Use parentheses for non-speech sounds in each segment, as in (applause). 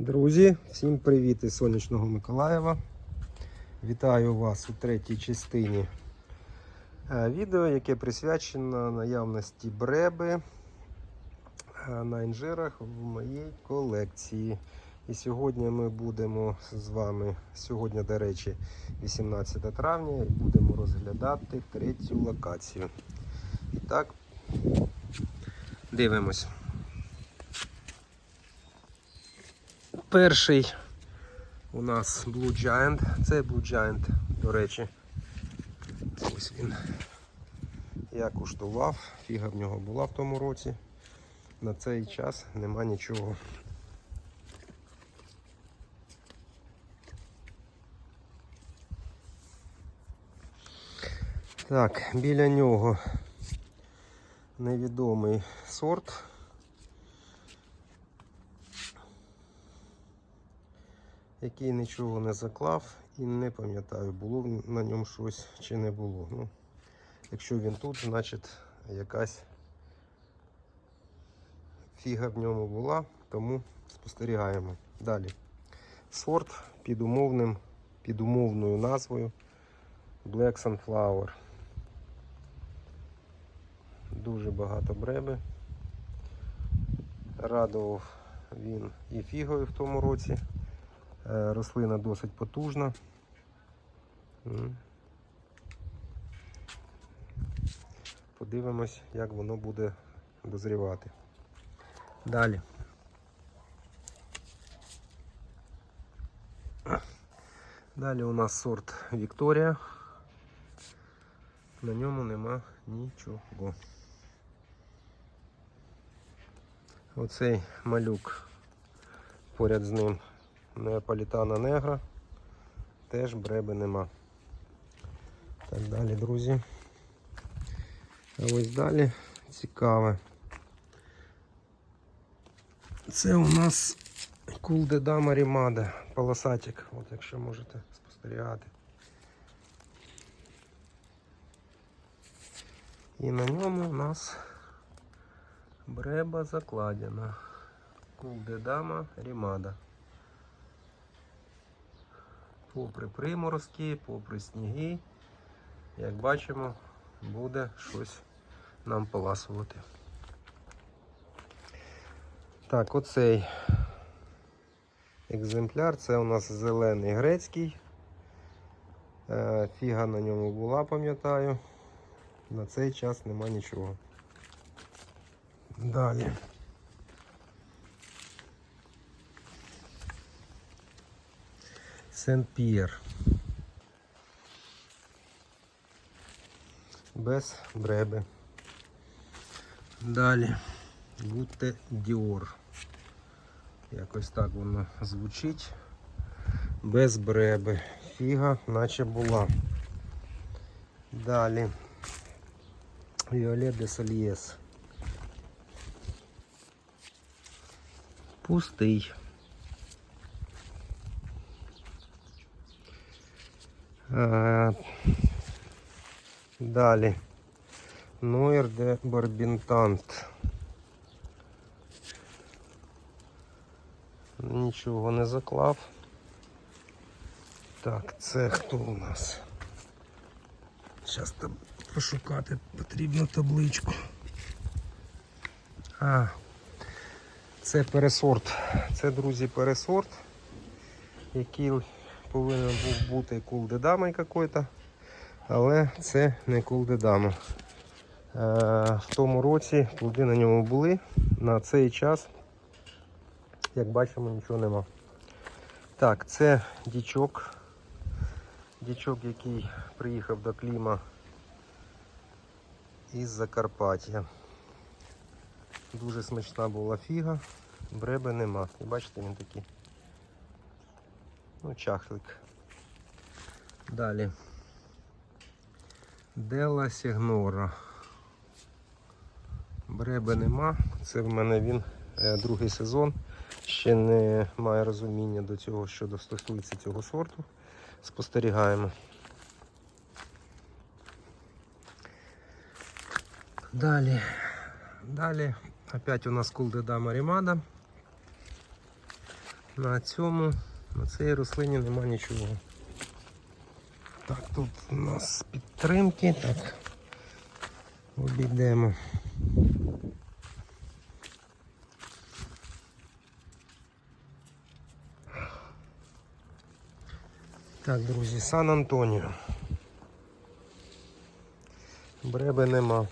Друзі, всім привіт із сонячного Миколаєва. Вітаю вас у третій частині е, відео, яке присвячено наявності бреби е, на інжирах в моїй колекції. І сьогодні ми будемо з вами, сьогодні, до речі, 18 травня, і будемо розглядати третю локацію. І так, дивимось. Перший у нас Blue Giant. Це Blue Giant, до речі. Ось він. Я куштував, фіга в нього була в тому році. На цей час нема нічого. Так, біля нього невідомий сорт. Який нічого не заклав і не пам'ятаю, було на ньому щось чи не було. Ну, Якщо він тут, значить якась фіга в ньому була, тому спостерігаємо. Далі. Сорт під умовним, під умовною назвою Black Sunflower. Дуже багато бреби. Радував він і фігою в тому році. Е, Рослина досить потужна. Подивимось, як воно буде дозрівати. Далі. Далі у нас сорт Вікторія. На ньому нема нічого. Оцей малюк поряд з ним Неаполітана негра. Теж бреби нема. Так далі, друзі. А ось далі цікаве. Це у нас Кулдедама Рімада, полосатик, от якщо можете спостерігати. І на ньому у нас бреба закладена. Кулдедама Рімада. Попри приморозки, попри сніги, як бачимо, буде щось нам поласувати. Так, оцей екземпляр, це у нас зелений грецький. Е, Фіга на ньому була, пам'ятаю. На цей час нема нічого. Далі. Сен-П'єр. Без бреби. Далі Гуте Діор. Якось так воно звучить. Без бреби. Фіга наче була. Далі. Віолет де Сольєс. Пустий. Далі. Нойер де Барбінтант. Нічого не заклав. Так, це хто у нас? Зараз там пошукати потрібно табличку. А, це пересорт. Це, друзі, пересорт, який повинен був бути кулдедамой какой-то, але це не кулдедама. Е, в тому році плоди на ньому були. На цей час, як бачимо, нічого нема. Так, це дічок. Дічок, який приїхав до Кліма із Закарпаття. Дуже смачна була фіга, бреби нема. І бачите, він такий. Ну, чахлик. Далі. Дела Сігнора. Бреби нема. Це в мене він е, другий сезон. Ще не має розуміння до цього, що стосується цього сорту. Спостерігаємо. Далі. Далі. Опять у нас Кулдеда Марімада. На цьому, на цій рослині нема нічого. Так, тут у нас підтримки, так. Обійдемо. Так, друзі, Сан Антоніо. Бреби нема.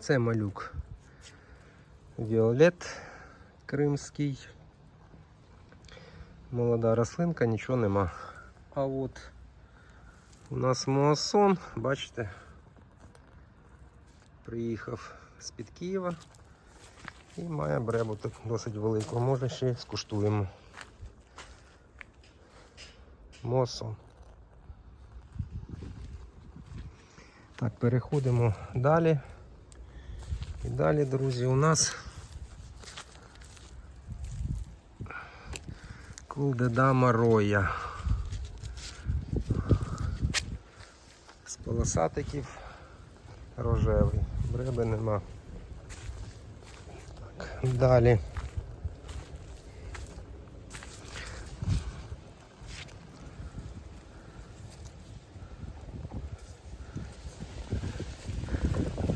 Це малюк. Віолет кримський. Молода рослинка, нічого нема. А от у нас муасон, бачите, приїхав з-під Києва і має бребу так досить велику. Може ще скуштуємо. Муасон. Так, переходимо далі. І далі, друзі, у нас Кулдедама роя. З полосатиків рожевий. Бреби нема. Так, далі.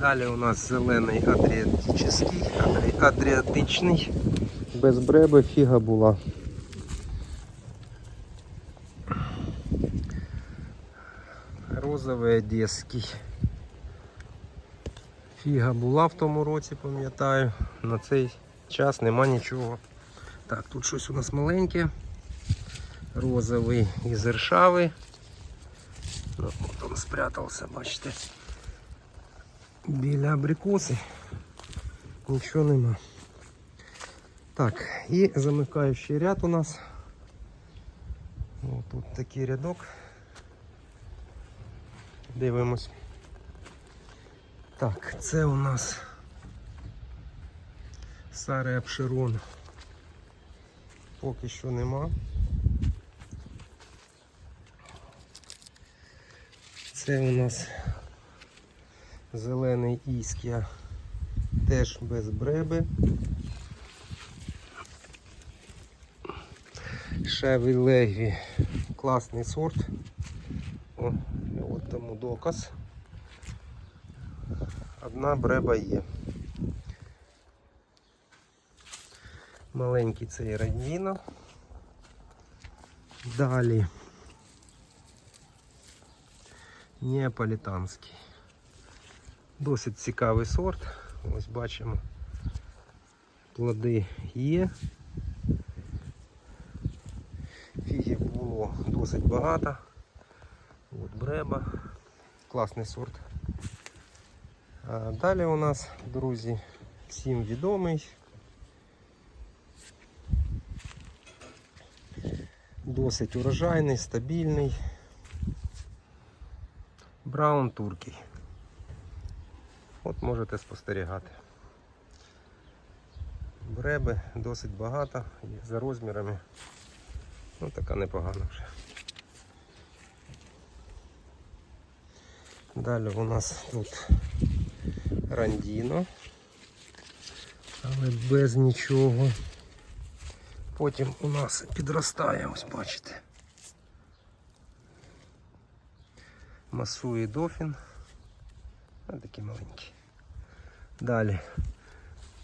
Далі у нас зелений адріатичний, адрі- адріатичний. Без бреби фіга була. Розовий одеський. Фіга була в тому році, пам'ятаю. На цей час нема нічого. Так, тут щось у нас маленьке. Розовий і зершавий. Ну, він спрятався, бачите. Біля абрикоси. Нічого нема. Так, і замикаючий ряд у нас. О, тут такий рядок. Дивимось. Так, це у нас Саре Апширон. Поки що нема. Це у нас зелений іскія, теж без бреби. Шеві Легві, класний сорт. О, от тому доказ. Одна бреба є. Маленький цей радіно. Далі неаполітанський. Досить цікавий сорт. Ось бачимо. Плоди є. Фігів було досить багато. От бреба. Класний сорт. А далі у нас, друзі, всім відомий. Досить урожайний, стабільний. Браун туркій. От можете спостерігати. Бреби досить багато, за розмірами. Ну така непогана вже. Далі у нас тут рандіно, але без нічого. Потім у нас підростає, ось бачите. Масує дофін. Ось такі маленькі. Далі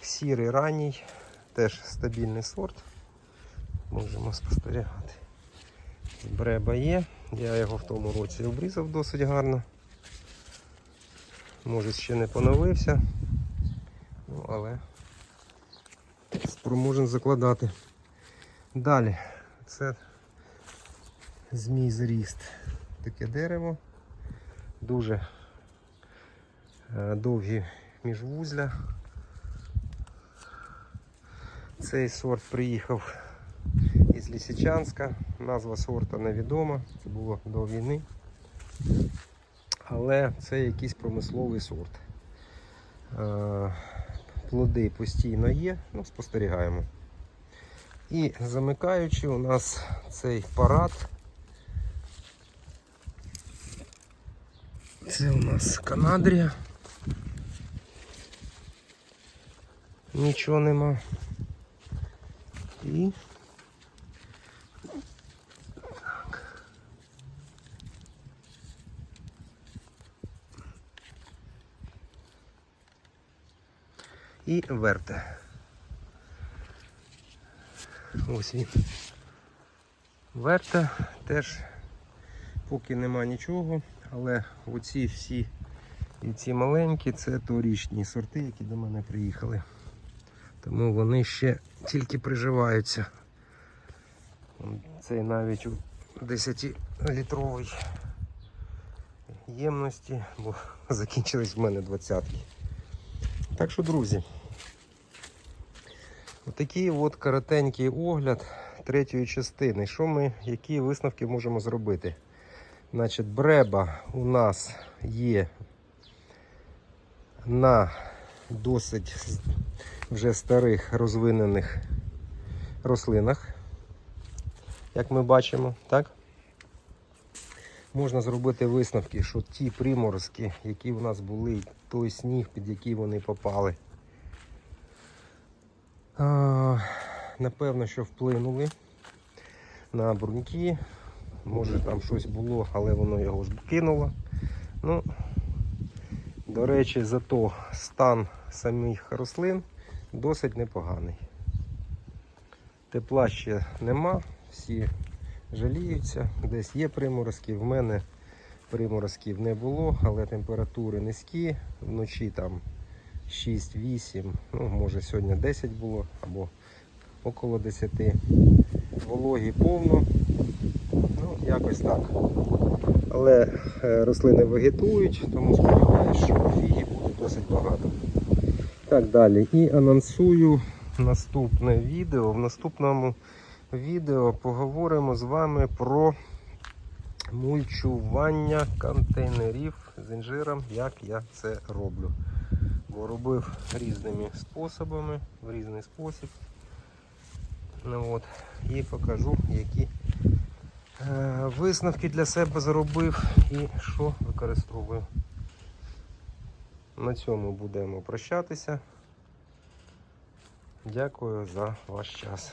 сірий ранній, теж стабільний сорт. Можемо спостерігати. Бреба є, я його в тому році обрізав досить гарно. Може ще не поновився, ну, але спроможен закладати. Далі це змій зріст. Таке дерево, дуже е, довгі міжвузля. Цей сорт приїхав із Лісичанська. Назва сорта невідома, це було до війни. Але це якийсь промисловий сорт. Е, Плоди постійно є, ну, спостерігаємо. І замикаючи у нас цей парад. Це у нас Канадрія. Нічого нема. І так. і верте. Ось він. Верте теж поки нема нічого, але оці всі і ці маленькі це торічні сорти, які до мене приїхали. Тому вони ще тільки приживаються. Цей навіть у 10-літровій ємності, бо (laughs) закінчились в мене двадцятки. Так що, друзі, отакий от коротенький огляд третьої частини. Що ми, які висновки можемо зробити? Значить, бреба у нас є на досить вже старих розвинених рослинах, як ми бачимо, так? Можна зробити висновки, що ті приморозки, які у нас були, той сніг, під який вони попали, напевно, що вплинули на бруньки. Може там щось було, але воно його ж кинуло. Ну, до речі, зато стан самих рослин досить непоганий. Тепла ще нема, всі жаліються, десь є приморозки. В мене приморозків не було, але температури низькі, вночі там 6-8, ну може сьогодні 10 було або около 10. Вологі повно. Ну, якось так. Але е, рослини вегетують, тому сподіваюся, що фіги буде досить багато. Так далі. І анонсую наступне відео. В наступному відео поговоримо з вами про мульчування контейнерів з інжиром, як я це роблю. Бо робив різними способами, в різний спосіб. Ну, от, і покажу, які висновки для себе зробив і що використовую. На цьому будемо прощатися. Дякую за ваш час.